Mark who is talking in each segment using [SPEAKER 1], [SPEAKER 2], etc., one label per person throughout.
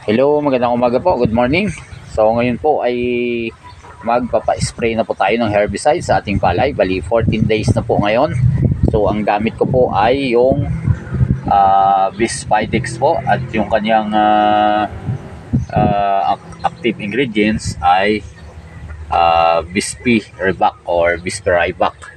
[SPEAKER 1] Hello, magandang umaga po. Good morning. So ngayon po ay magpapa-spray na po tayo ng herbicide sa ating palay. Bali 14 days na po ngayon. So ang gamit ko po ay yung uh, Bispidix po at yung kanyang ah, ah, ac- active ingredients ay uh, Bispi Rebac or Bispirivac.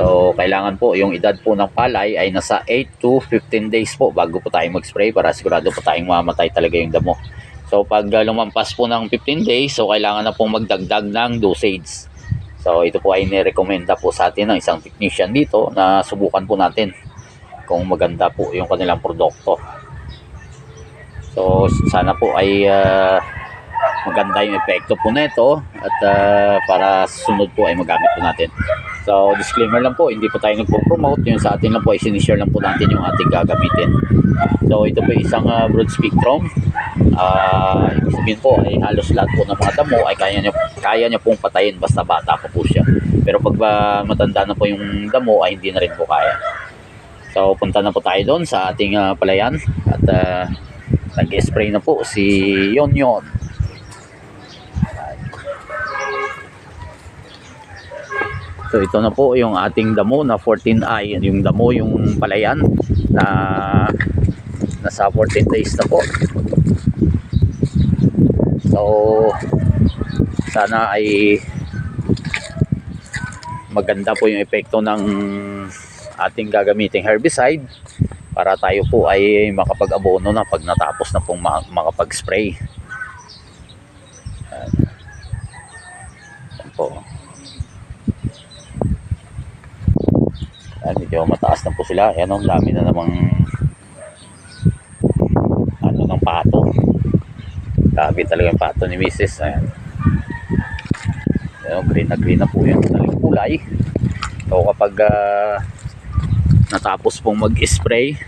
[SPEAKER 1] So, kailangan po yung edad po ng palay ay nasa 8 to 15 days po bago po tayo mag-spray para sigurado po tayong mamatay talaga yung damo. So, pag uh, lumampas po ng 15 days, so kailangan na pong magdagdag ng dosage. So, ito po ay nirekomenda po sa atin ng isang technician dito na subukan po natin kung maganda po yung kanilang produkto. So, sana po ay uh, maganda yung epekto po nito at uh, para sunod po ay magamit po natin. So, disclaimer lang po, hindi po tayo nagpo-promote. Yung sa atin lang po ay sinishare lang po natin yung ating gagamitin. So, ito po isang uh, broad spectrum. Ah, ibig sabihin po ay halos lahat po ng mga damo ay kaya niya, kaya niya pong patayin basta bata pa po siya. Pero pag ba matanda na po yung damo ay hindi na rin po kaya. So, punta na po tayo doon sa ating ah, palayan at uh, nag-spray na po si Yon Yon. So ito na po yung ating damo na 14i, yung damo yung palayan na nasa 14 days na po. So sana ay maganda po yung epekto ng ating gagamiting herbicide para tayo po ay makapag-abono na pag natapos na pong ma- makapag-spray. Ayan. Ayan po. Ayan, medyo mataas na po sila. Ayan, ang dami na namang ano ng pato. Dami talaga yung pato ni Mrs. Ayan. Ayan, green na green na po yung kanilang kulay. So kapag ah, natapos pong mag-spray,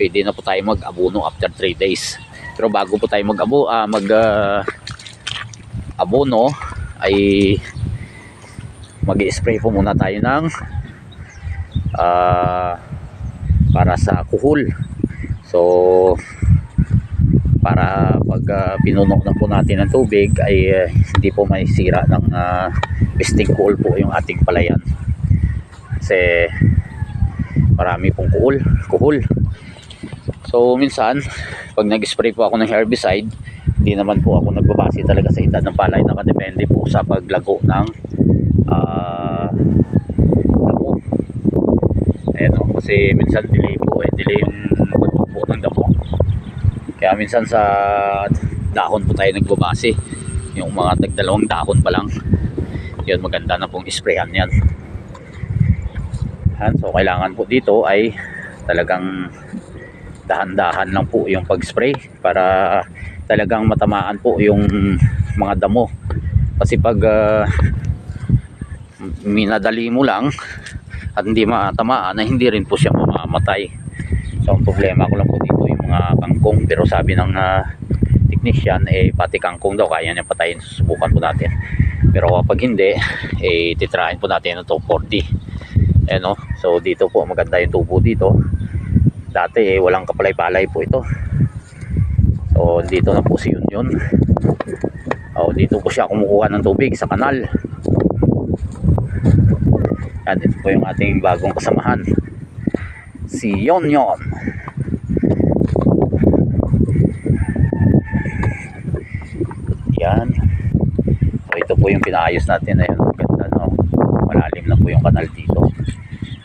[SPEAKER 1] pwede na po tayo mag-abono after 3 days. Pero bago po tayo mag-abo, ah, mag abono ay mag-spray po muna tayo ng ah, para sa kuhol. So para pag ah, pinunok na po natin ng tubig ay ah, hindi po may sira ng uh, pisting kuhol po yung ating palayan. Kasi marami pong kuhol, kuhol. So minsan pag nag-spray po ako ng herbicide, hindi naman po ako nagbabase talaga sa edad ng palay, nakadepende po sa paglago ng ah damo. Ayan o, kasi minsan delay po eh, delay yung pagbubo ng damo. Kaya minsan sa dahon po tayo nagbabase. Yung mga tagdalawang dahon pa lang. Yun, maganda na pong isprayan yan. Yan, so kailangan po dito ay talagang dahan-dahan lang po yung pag-spray para talagang matamaan po yung mga damo. Kasi pag ah, minadali mo lang at hindi matamaan na hindi rin po siya mamamatay. So ang problema ko lang po dito yung mga kangkong pero sabi ng ah, technician eh pati kangkong daw kaya niya patayin susubukan po natin. Pero kapag hindi eh titrahin po natin ng 240. Eh no? So dito po maganda yung tubo dito. Dati eh walang kapalay-palay po ito. So dito na po si Yun. Oh, dito po siya kumukuha ng tubig sa kanal. Yan, ito po yung ating bagong kasamahan. Si Yon Yon. Yan. So, ito po yung pinaayos natin. Ang ganda, no? Malalim na po yung kanal dito.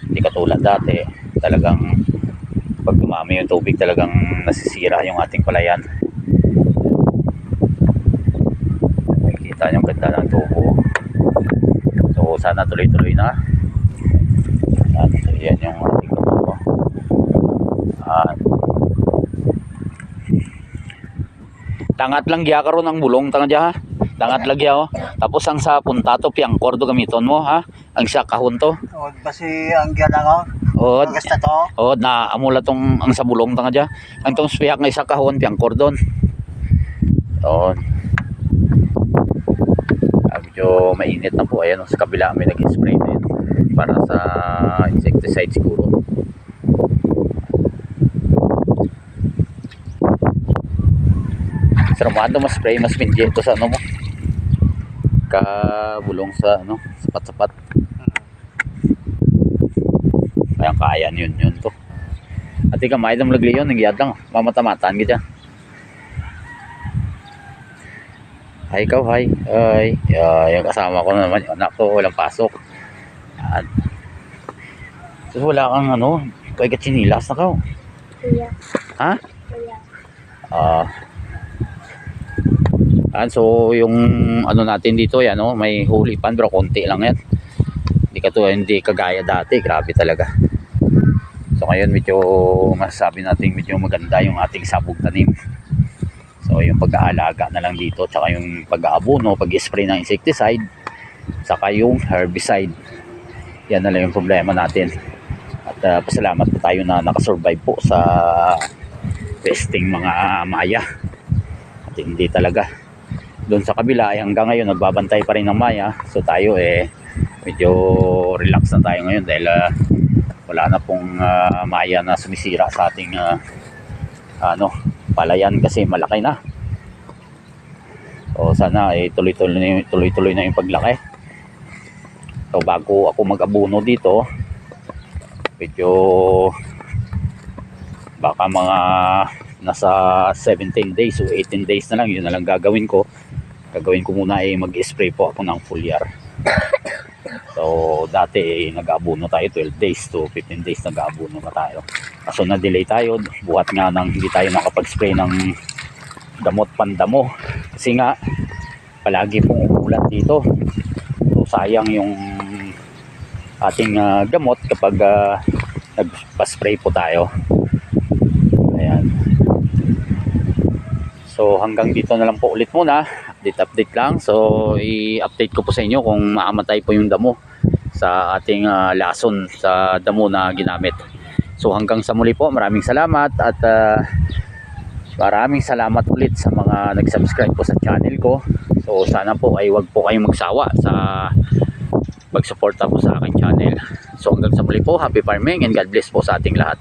[SPEAKER 1] Hindi katulad dati. Talagang pag dumami yung tubig talagang nasisira yung ating palayan. Nakikita ang ganda ng tubo. So sana tuloy-tuloy na. So yan yung ating tubo. At tangat lang giya karon ang bulong tangat diya ha. Tangat lang giya oh. Tapos ang sa puntato piyang kordo gamiton mo ha. Ang sa kahon to.
[SPEAKER 2] O, basi ang gyan ako.
[SPEAKER 1] Oh,
[SPEAKER 2] Ang gasta to.
[SPEAKER 1] oh na amula tong ang sa bulong tanga diya. Ang tong spiyak nga isa kahon piyang kordon. Doon. Ah, medyo mainit na po. Ayan, oh, sa kabila may nag-spray na yun. Para sa insecticide siguro. Tramado mas spray, mas pinjento sa ano mo. Kabulong sa ano, sapat-sapat. Kaya kaya yun yun to. At ika may dam lagli yun, nagyad lang. Mamata-mataan kita. Hi ikaw, hi. Ay, uh, yung kasama ko na naman, yung anak ko, walang pasok. Yan. Tapos wala kang ano, kaya katsinilas na ka.
[SPEAKER 3] Kuya.
[SPEAKER 1] Ha?
[SPEAKER 3] Kuya.
[SPEAKER 1] Ah. Yan, so yung ano natin dito, yan, no, may huli pan pero konti lang yan. Hindi ka to, hindi kagaya dati, grabe talaga. So ngayon medyo masasabi natin medyo maganda yung ating sabog tanim. So yung pag-aalaga na lang dito, tsaka yung pag-aabono, pag-spray ng insecticide, saka yung herbicide. Yan na lang yung problema natin. At ah, pasalamat po tayo na nakasurvive po sa pesting mga maya. At hindi talaga. Doon sa kabila ay hanggang ngayon nagbabantay pa rin ng maya. So tayo eh medyo relax na tayo ngayon dahil ah, wala na pong ah, maya na sumisira sa ating ah, ano palayan kasi malaki na. So sana eh tuloy-tuloy na yung, tuloy-tuloy na yung paglaki. So bago ako mag-abuno dito, medyo baka mga nasa 17 days o 18 days na lang yun na lang gagawin ko. Gagawin ko muna ay mag-spray po ako ng foliar so dati eh, nag-aabuno tayo 12 days to 15 days nag-aabuno na tayo. Kaso na delay tayo. Buhat nga nang hindi tayo nakapag-spray ng gamot pandamo. Kasi nga palagi pong umulan dito. So sayang yung ating ah, gamot kapag ah, nagpa-spray po tayo. Ayan. So hanggang dito na lang po ulit muna. Update update lang. So i-update ko po sa inyo kung maamatay po yung damo sa ating ah, lason sa damo na ginamit. So hanggang sa muli po. Maraming salamat at ah, maraming salamat ulit sa mga nag-subscribe po sa channel ko. So sana po ay wag po kayong magsawa sa magsuporta po sa aking channel. So hanggang sa muli po. Happy farming and God bless po sa ating lahat